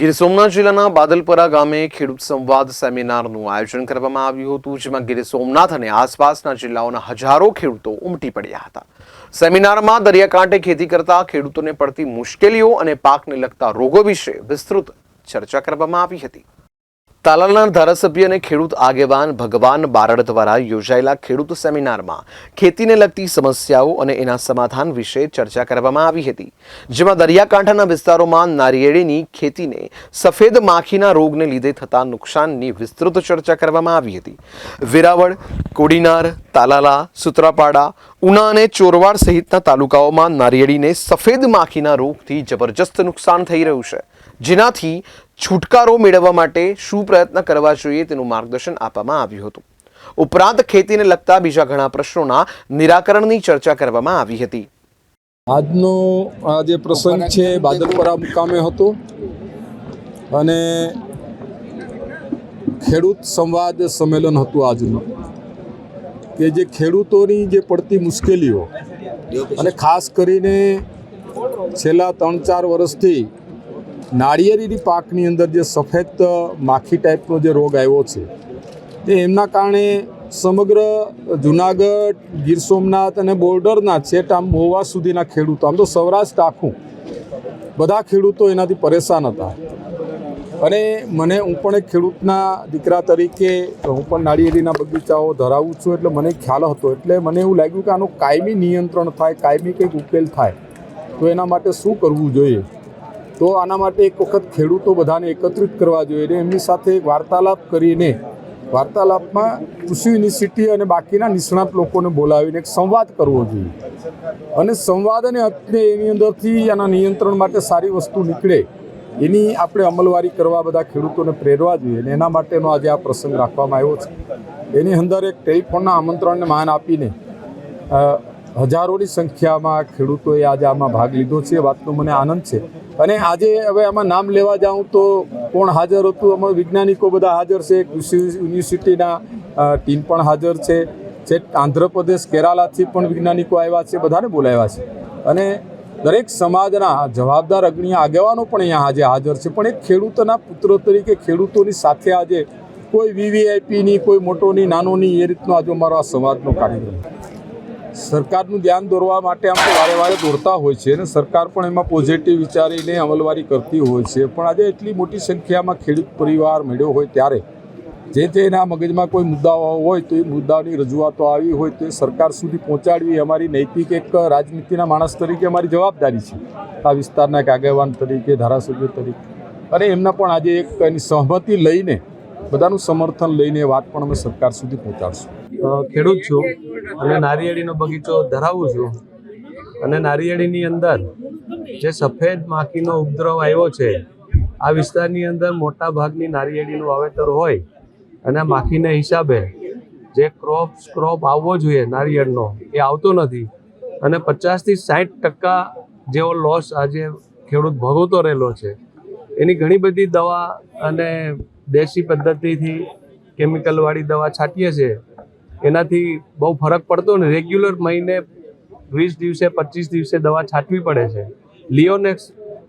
ગીર સોમનાથ જિલ્લાના બાદલપરા ગામે ખેડૂત સંવાદ સેમિનારનું આયોજન કરવામાં આવ્યું હતું, જેમાં ગીર સોમનાથ અને આસપાસના જિલ્લાઓના હજારો ખેડૂતો ઉમટી પડ્યા હતા. સેમિનારમાં દરિયાકાંઠે ખેતી કરતા ખેડૂતોને પડતી મુશ્કેલીઓ અને પાકને લગતા રોગો વિશે વિસ્તૃત ચર્ચા કરવામાં આવી હતી. તાલાલાના ધારાસભ્ય અને ખેડૂત આગેવાન ભગવાન બારડ દ્વારા યોજાયેલા ખેડૂત સેમિનારમાં ખેતીને લગતી સમસ્યાઓ અને એના સમાધાન વિશે ચર્ચા કરવામાં આવી હતી, જેમાં દરિયાકાંઠાના વિસ્તારોમાં નારિયેળીની ખેતીને સફેદ માખીના રોગને લીધે થતા નુકસાનની વિસ્તૃત ચર્ચા કરવામાં આવી હતી. વેરાવળ, કોડીનાર, તાલાલા, સુત્રાપાડા, ઉના અને ચોરવાડ સહિતના તાલુકાઓમાં નારિયેળીને સફેદ માખીના રોગથી જબરજસ્ત નુકસાન થઈ રહ્યું છે. જેનાથી છુટકારો મેળવવા માટે શું પ્રયત્ન કરવા જોઈએ તેનું માર્ગદર્શન આપવામાં આવ્યું હતું. ઉપરાંત ખેતીને લગતા બીજા ઘણા પ્રશ્નોના નિરાકરણની ચર્ચા કરવામાં આવી હતી. આજનો આ જે પ્રસંગ છે બાદલપરા મુકામે હતો અને ખેડૂત સંવાદ સંમેલન હતું આજનું કે જે ખેડૂતોની જે પડતી મુશ્કેલીઓ અને ખાસ કરીને છેલ્લા ત્રણ ચાર વર્ષથી નાળિયેરીની પાકની અંદર જે સફેદ માખી ટાઈપનો જે રોગ આવ્યો છે, તે એમના કારણે સમગ્ર જુનાગઢ, ગીર સોમનાથ અને બોર્ડરના છેટ આમ મોવા સુધીના ખેડૂતો, આમ તો સૌરાષ્ટ્ર આખું, બધા ખેડૂતો એનાથી પરેશાન હતા. અને મને હું પણ એક ખેડૂતના દીકરા તરીકે, હું પણ નાળિયેરીના બગીચાઓ ધરાવું છું એટલે મને ખ્યાલ હતો, એટલે મને એવું લાગ્યું કે આનું કાયમી નિયંત્રણ થાય, કાયમી કંઈક ઉકેલ થાય, તો એના માટે શું કરવું જોઈએ? તો આના માટે એક વખત ખેડૂતો બધાને એકત્રિત કરવા જોઈએ અને એમની સાથે વાર્તાલાપ કરીને વાર્તાલાપમાં કૃષિ યુનિવર્સિટી અને બાકીના નિષ્ણાત લોકોને બોલાવીને એક સંવાદ કરવો જોઈએ. અને સંવાદ અને અંતને એની અંદરથી આના નિયંત્રણ માટે સારી વસ્તુ નીકળે એની આપણે અમલવારી કરવા બધા ખેડૂતોને પ્રેરવા જોઈએ અને એના માટેનો આજે આ પ્રસંગ રાખવામાં આવ્યો છે. એની અંદર એક ટેલિફોનના આમંત્રણને માન આપીને હજારોની સંખ્યામાં ખેડૂતોએ આજે આમાં ભાગ લીધો છે, એ વાતનો મને આનંદ છે. અને આજે હવે આમાં નામ લેવા જાઉં તો કોણ હાજર હતું? અમારા વૈજ્ઞાનિકો બધા હાજર છે, કૃષિ યુનિવર્સિટીના ટીમ પણ હાજર છે, જે આંધ્રપ્રદેશ, કેરાલાથી પણ વૈજ્ઞાનિકો આવ્યા છે, બધાને બોલાવ્યા છે. અને દરેક સમાજના જવાબદાર અગ્રણી આગેવાનો પણ અહીંયા આજે હાજર છે. પણ એક ખેડૂતોના પુત્ર તરીકે ખેડૂતોની સાથે આજે કોઈ વીવીઆઈપીની કોઈ મોટોની, નાનોની એ રીતનો આજે અમારો આ સંવાદનો કાર્યક્રમ. સરકારનું ધ્યાન દોરવા માટે આમ તો વારે વારે દોરતા હોય છે અને સરકાર પણ એમાં પોઝિટિવ વિચારીને અમલવારી કરતી હોય છે. પણ આજે એટલી મોટી સંખ્યામાં ખેડૂત પરિવાર મળ્યો હોય ત્યારે જે તે એના મગજમાં કોઈ મુદ્દાઓ હોય તો એ મુદ્દાની રજૂઆતો આવી હોય તો એ સરકાર સુધી પહોંચાડવી અમારી નૈતિક એક રાજનીતિના માણસ તરીકે અમારી જવાબદારી છે. આ વિસ્તારના એક આગેવાન તરીકે, ધારાસભ્ય તરીકે. અને એમના પણ આજે એક એની સહમતિ લઈને બધાનું સમર્થન લઈને વાત પણ અમે સરકાર સુધી પહોંચાડશું. ખેડૂત છું અને નારિયેળીનો બગીચો ધરાવું છું. અને નારિયેળીની અંદર જે સફેદ માખીનો ઉપદ્રવ આવ્યો છે, આ વિસ્તારની અંદર મોટા ભાગની નારિયેળીનું વાવેતર હોય અને માખીના હિસાબે જે ક્રોપ ક્રોપ આવવો જોઈએ નારિયેળનો, એ આવતો નથી. અને પચાસથી સાઠ ટકા જેવો લોસ આજે ખેડૂત ભોગવતો રહેલો છે. એની ઘણી બધી દવા અને દેશી પદ્ધતિથી કેમિકલવાળી દવા છાંટીએ છીએ. એનાથી બહુ ફરક પડતો ને રેગ્યુલર મહિને વીસ દિવસે પચીસ દિવસે દવા છાંટવી પડે છે. લિયોનેક્સ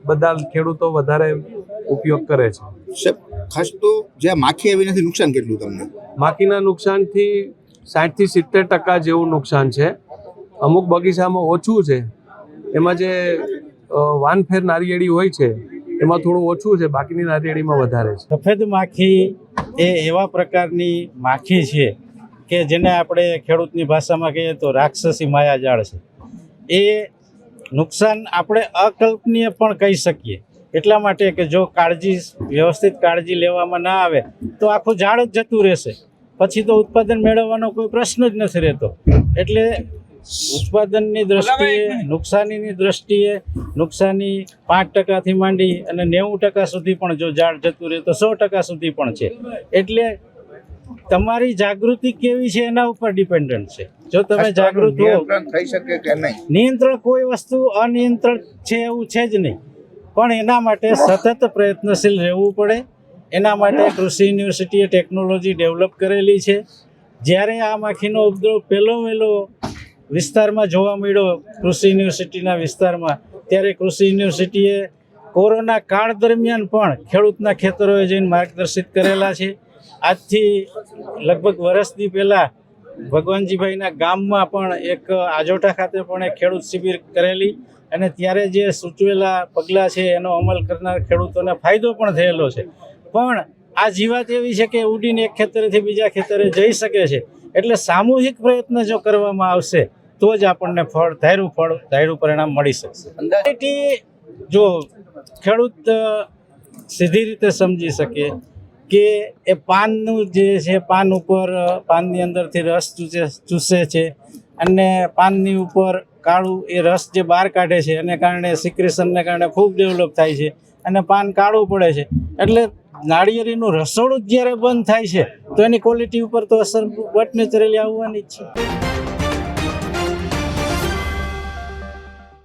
બધા ખેડૂતો વધારે ઉપયોગ કરે છે. ખાસ તો જે આ માખી આવી નથી નુકસાન કેટલું તમને? માખીના નુકસાનથી સાઠથી સિત્તેર ટકા જેવું નુકસાન છે. અમુક બગીચામાં ઓછું છે. એમાં જે વાનફેર નારિયેળી હોય છે એમાં થોડું ઓછું છે બાકીની નારિયેળીમાં વધારે છે. સફેદ માખી એ એવા પ્રકારની માખી છે કે જેને આપણે ખેડૂતની ભાષામાં કહીએ તો રાક્ષસી માયાજાળ છે. એ નુકસાન આપણે અકલ્પનીય પણ કહી શકીએ. એટલા માટે કે જો કાળજી, વ્યવસ્થિત કાળજી લેવામાં ના આવે, તો આખું ઝાડ જ જતું રહેશે. પછી તો ઉત્પાદન મેળવવાનો કોઈ પ્રશ્ન જ નથી રહેતો. એટલે ઉત્પાદનની દ્રષ્ટિએ, નુકસાનીની દ્રષ્ટિએ, નુકસાની પાંચ ટકાથી માંડી અને નેવું ટકા સુધી પણ જો ઝાડ જતું રહે તો સો ટકા સુધી પણ છે. એટલે તમારી જાગૃતિ કેવી છે એના ઉપર ડિપેન્ડન્ટ છે. જો તમે જાગૃત હો થઈ શકે કે નહીં? નિયંત્રણ કોઈ વસ્તુ અનિયંત્રણ છે એવું છે જ નહીં. પણ એના માટે સતત પ્રયત્નશીલ રહેવું પડે. એના માટે કૃષિ યુનિવર્સિટીએ ટેકનોલોજી ડેવલપ કરેલી છે. જ્યારે આ માખીનો ઉપદ્રવ પહેલો વહેલો વિસ્તારમાં જોવા મળ્યો કૃષિ યુનિવર્સિટીના વિસ્તારમાં ત્યારે કૃષિ યુનિવર્સિટીએ કોરોના કાળ દરમિયાન પણ ખેડૂતના ખેતરોએ જઈને માર્ગદર્શિત કરેલા છે. આજથી લગભગ વર્ષથી પહેલાં ભગવાનજીભાઈના ગામમાં પણ એક આજોઠા ખાતે પણ એક ખેડૂત શિબિર કરેલી અને ત્યારે જે સૂચવેલા પગલાં છે એનો અમલ કરનાર ખેડૂતોને ફાયદો પણ થયેલો છે. પણ આ જીવાત એવી છે કે ઉડીને એક ખેતરેથી બીજા ખેતરે જઈ શકે છે. એટલે સામૂહિક પ્રયત્ન જો કરવામાં આવશે તો જ આપણને ફળ ધાર્યું ફળ ધાર્યું પરિણામ મળી શકશે. જો ખેડૂત સીધી રીતે સમજી શકે કે એ પાનનું જે છે, પાન ઉપર પાનની અંદરથી રસ ચૂસે ચૂસે છે અને પાનની ઉપર કાળું એ રસ જે બહાર કાઢે છે, એને કારણે સિક્રેશનને કારણે ખૂબ ડેવલપ થાય છે અને પાન કાળું પડે છે. એટલે નાળિયેરીનું રસોડું જ્યારે બંધ થાય છે, તો એની ક્વોલિટી ઉપર તો અસર બટ નેચરલી આવવાની જ છે.